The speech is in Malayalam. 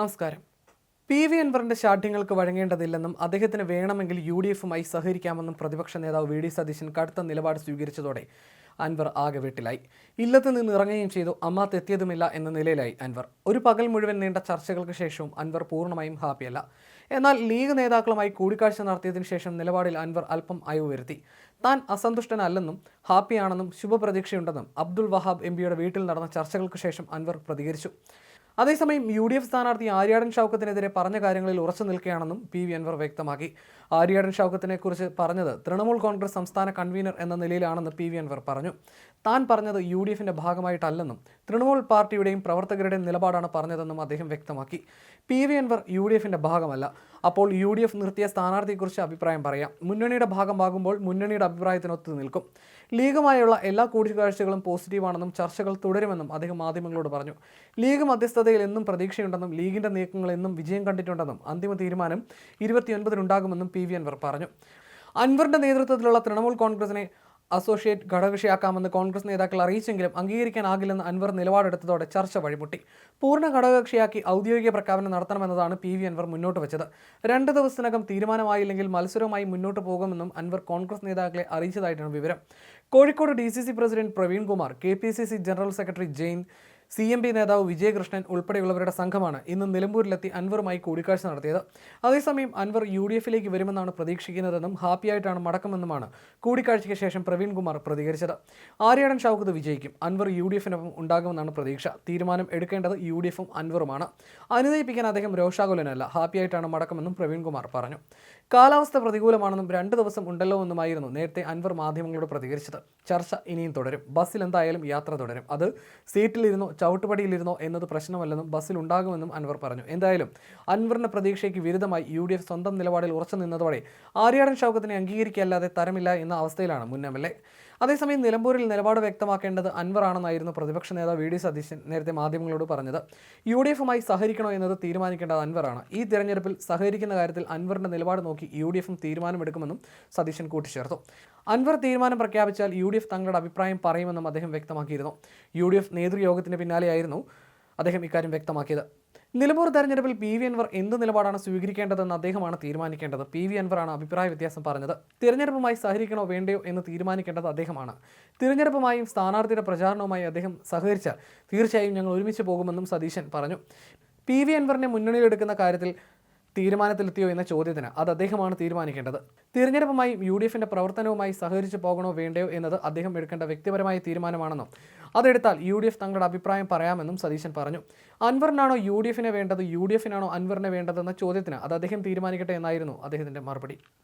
നമസ്കാരം. പി വി അൻവറിന്റെ ശാഠ്യങ്ങൾക്ക് വഴങ്ങേണ്ടതില്ലെന്നും അദ്ദേഹത്തിന് വേണമെങ്കിൽ യു ഡി എഫുമായി സഹകരിക്കാമെന്നും പ്രതിപക്ഷ നേതാവ് വി ഡി സതീശൻ കടുത്ത നിലപാട് സ്വീകരിച്ചതോടെ അൻവർ ആകെ വീട്ടിലായി. ഇല്ലത്ത് നിന്ന് ഇറങ്ങുകയും ചെയ്തു. അമ്മ എത്തിയതുമില്ല എന്ന നിലയിലായി അൻവർ. ഒരു പകൽ മുഴുവൻ നീണ്ട ചർച്ചകൾക്ക് ശേഷവും അൻവർ പൂർണമായും ഹാപ്പിയല്ല. എന്നാൽ ലീഗ് നേതാക്കളുമായി കൂടിക്കാഴ്ച നടത്തിയതിനു ശേഷം നിലപാടിൽ അൻവർ അല്പം അയവ് വരുത്തി. താൻ അസന്തുഷ്ടനല്ലെന്നും ഹാപ്പിയാണെന്നും ശുഭപ്രതീക്ഷയുണ്ടെന്നും അബ്ദുൾ വഹാബ് എം വീട്ടിൽ നടന്ന ചർച്ചകൾക്ക് ശേഷം അൻവർ പ്രതികരിച്ചു. അതേസമയം യു ഡി എഫ് സ്ഥാനാർത്ഥി ആര്യാടൻ ഷൗക്കത്തിനെതിരെ പറഞ്ഞ കാര്യങ്ങളിൽ ഉറച്ചു നിൽക്കുകയാണെന്നും പി വി അൻവർ വ്യക്തമാക്കി. ആര്യാടൻ ഷൗക്കത്തിനെ കുറിച്ച് പറഞ്ഞത് തൃണമൂൽ കോൺഗ്രസ് സംസ്ഥാന കൺവീനർ എന്ന നിലയിലാണെന്ന് പി വി അൻവർ പറഞ്ഞു. താൻ പറഞ്ഞത് യു ഡി എഫിന്റെ ഭാഗമായിട്ടല്ലെന്നും തൃണമൂൽ പാർട്ടിയുടെയും പ്രവർത്തകരുടെയും നിലപാടാണ് പറഞ്ഞതെന്നും അദ്ദേഹം വ്യക്തമാക്കി. P V Anvar U D എഫിന്റെ ഭാഗമല്ല. അപ്പോൾ യു ഡി എഫ് നിർത്തിയ സ്ഥാനാർത്ഥിയെക്കുറിച്ച് അഭിപ്രായം പറയാം. മുന്നണിയുടെ ഭാഗമാകുമ്പോൾ മുന്നണിയുടെ അഭിപ്രായത്തിനൊത്ത് നിൽക്കും. ലീഗുമായുള്ള എല്ലാ കൂടിക്കാഴ്ചകളും പോസിറ്റീവാണെന്നും ചർച്ചകൾ തുടരുമെന്നും അദ്ദേഹം മാധ്യമങ്ങളോട് പറഞ്ഞു. ലീഗ് മധ്യസ്ഥതയിൽ എന്നും പ്രതീക്ഷയുണ്ടെന്നും ലീഗിന്റെ നീക്കങ്ങൾ എന്നും വിജയം കണ്ടിട്ടുണ്ടെന്നും അന്തിമ തീരുമാനം ഇരുപത്തിയൊൻപതിനുണ്ടാകുമെന്നും പി വി അൻവർ പറഞ്ഞു. അൻവറിന്റെ നേതൃത്വത്തിലുള്ള തൃണമൂൽ കോൺഗ്രസിനെ അസോസിയേറ്റ് ഘടകകക്ഷിയാക്കാമെന്ന് കോൺഗ്രസ് നേതാക്കൾ അറിയിച്ചെങ്കിലും അംഗീകരിക്കാനാകില്ലെന്ന് അൻവർ നിലപാടെടുത്തതോടെ ചർച്ച വഴിമുട്ടി. പൂർണ ഘടകകക്ഷിയാക്കി ഔദ്യോഗിക പ്രഖ്യാപനം നടത്തണമെന്നതാണ് പി വി അൻവർ മുന്നോട്ട് വെച്ചത്. രണ്ട് ദിവസത്തിനകം തീരുമാനമായില്ലെങ്കിൽ മത്സരവുമായി മുന്നോട്ട് പോകുമെന്നും അൻവർ കോൺഗ്രസ് നേതാക്കളെ അറിയിച്ചതായിട്ടാണ് വിവരം. Kozhikode D president Praveen Kumar K general secretary Jain C M P നേതാവ് വിജയകൃഷ്ണൻ ഉൾപ്പെടെയുള്ളവരുടെ സംഘമാണ് ഇന്ന് നിലമ്പൂരിലെത്തി അൻവറുമായി കൂടിക്കാഴ്ച നടത്തിയത്. അതേസമയം അൻവർ യു ഡി എഫിലേക്ക് വരുമെന്നാണ് പ്രതീക്ഷിക്കുന്നതെന്നും ഹാപ്പിയായിട്ടാണ് മടക്കമെന്നുമാണ് കൂടിക്കാഴ്ചയ്ക്ക് ശേഷം പ്രവീൺകുമാർ പ്രതികരിച്ചത്. ആര്യാടൻ ഷൗക്കത്ത് വിജയിക്കും. അൻവർ യു ഡി എഫിനൊപ്പം ഉണ്ടാകുമെന്നാണ് പ്രതീക്ഷ. തീരുമാനം എടുക്കേണ്ടത് യു ഡി എഫും അൻവറുമാണ്. അനുനയിപ്പിക്കാൻ അദ്ദേഹം രോഷാകുലനല്ല. ഹാപ്പിയായിട്ടാണ് മടക്കമെന്നും പ്രവീൺകുമാർ പറഞ്ഞു. കാലാവസ്ഥ പ്രതികൂലമാണെന്നും രണ്ട് ദിവസം ഉണ്ടല്ലോ എന്നുമായിരുന്നു നേരത്തെ അൻവർ മാധ്യമങ്ങളോട് പ്രതികരിച്ചത്. ചർച്ച ഇനിയും തുടരും. ബസ്സിൽ എന്തായാലും യാത്ര തുടരും. അത് സീറ്റിലിരുന്നോ ചവിട്ടുപടിയിലിരുന്നോ എന്നത് പ്രശ്നമല്ലെന്നും ബസ്സിൽ ഉണ്ടാകുമെന്നും അൻവർ പറഞ്ഞു. എന്തായാലും അൻവറിന്റെ പ്രതീക്ഷയ്ക്ക് വിരുദ്ധമായി യു ഡി എഫ് സ്വന്തം നിലപാടിൽ ഉറച്ചു നിന്നതോടെ ആര്യാടൻ ഷൗക്കത്തിനെ അംഗീകരിക്കല്ലാതെ തരമില്ല എന്ന അവസ്ഥയിലാണ് മുൻ എം എൽ അതേസമയം നിലമ്പൂരിൽ നിലപാട് വ്യക്തമാക്കേണ്ടത് അൻവറാണെന്നായിരുന്നു പ്രതിപക്ഷ നേതാവ് വി ഡി സതീശൻ നേരത്തെ മാധ്യമങ്ങളോട് പറഞ്ഞത്. യു ഡി എഫുമായി സഹകരിക്കണോ എന്നത് തീരുമാനിക്കേണ്ടത് അൻവറാണ്. ഈ തിരഞ്ഞെടുപ്പിൽ സഹകരിക്കുന്ന കാര്യത്തിൽ അൻവറിന്റെ നിലപാട് നോക്കി യു ഡി എഫും തീരുമാനമെടുക്കുമെന്നും സതീശൻ കൂട്ടിച്ചേർത്തു. അൻവർ തീരുമാനം പ്രഖ്യാപിച്ചാൽ യു ഡി എഫ് തങ്ങളുടെ അഭിപ്രായം പറയുമെന്നും അദ്ദേഹം വ്യക്തമാക്കിയിരുന്നു. യു ഡി എഫ് നേതൃയോഗത്തിന് പിന്നാലെയായിരുന്നു അദ്ദേഹം ഇക്കാര്യം വ്യക്തമാക്കിയത്. നിലമ്പൂർ തെരഞ്ഞെടുപ്പിൽ പി വി അൻവർ എന്ത് നിലപാടാണ് സ്വീകരിക്കേണ്ടതെന്ന് അദ്ദേഹമാണ് തീരുമാനിക്കേണ്ടത്. പി വി അൻവറാണ് അഭിപ്രായ വ്യത്യാസം പറഞ്ഞത്. തിരഞ്ഞെടുപ്പുമായി സഹകരിക്കണോ വേണ്ടയോ എന്ന് തീരുമാനിക്കേണ്ടത് അദ്ദേഹമാണ്. തിരഞ്ഞെടുപ്പുമായും സ്ഥാനാർത്ഥിയുടെ പ്രചാരണവുമായി അദ്ദേഹം സഹകരിച്ചാൽ തീർച്ചയായും ഞങ്ങൾ ഒരുമിച്ച് പോകുമെന്നും സതീശൻ പറഞ്ഞു. പി വി അൻവറിനെ മുന്നണിയിലെടുക്കുന്ന കാര്യത്തിൽ തീരുമാനത്തിലെത്തിയോ എന്ന ചോദ്യത്തിന് അത് അദ്ദേഹമാണ് തീരുമാനിക്കേണ്ടത്. തിരഞ്ഞെടുപ്പുമായി യു ഡി എഫിന്റെ പ്രവർത്തനവുമായി സഹകരിച്ചു പോകണോ വേണ്ടയോ എന്നത് അദ്ദേഹം എടുക്കേണ്ട വ്യക്തിപരമായ തീരുമാനമാണെന്നും അതെടുത്താൽ യു ഡി എഫ് തങ്ങളുടെ അഭിപ്രായം പറയാമെന്നും സതീശൻ പറഞ്ഞു. അൻവറിനാണോ യു ഡി എഫിനെ വേണ്ടത് യു ഡി എഫിനാണോ അൻവറിനെ വേണ്ടതെന്ന ചോദ്യത്തിന് അത് അദ്ദേഹം തീരുമാനിക്കട്ടെ എന്നായിരുന്നു അദ്ദേഹത്തിന്റെ മറുപടി.